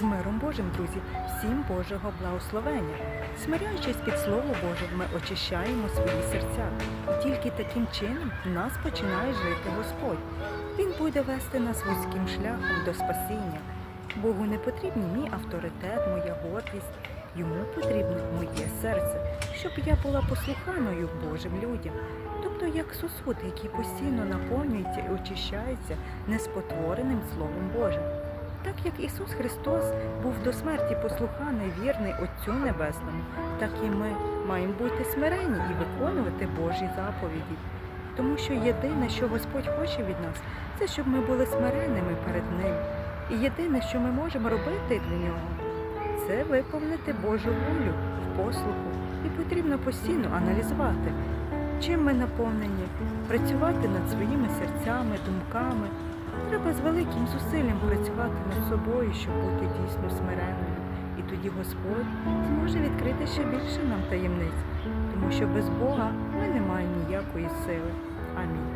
З миром Божим, друзі, всім Божого благословення. Смиряючись під Слово Боже, ми очищаємо свої серця. І тільки таким чином в нас починає жити Господь. Він буде вести нас вузьким шляхом до спасіння. Богу не потрібні мій авторитет, моя гордість. Йому потрібне моє серце, щоб я була послуханою Божим людям, тобто як сосуд, який постійно наповнюється і очищається неспотвореним Словом Божим. Так як Ісус Христос був до смерті послуханий, вірний Отцю Небесному, так і ми маємо бути смиренні і виконувати Божі заповіді. Тому що єдине, що Господь хоче від нас, це щоб ми були смиренними перед Ним. І єдине, що ми можемо робити для нього, це виповнити Божу волю в послуху. І потрібно постійно аналізувати, чим ми наповнені, працювати над своїми серцями, думками. Треба з великим зусиллям працювати над собою, щоб бути дійсно смиренною. І тоді Господь зможе відкрити ще більше нам таємниць, тому що без Бога ми не маємо ніякої сили. Амінь.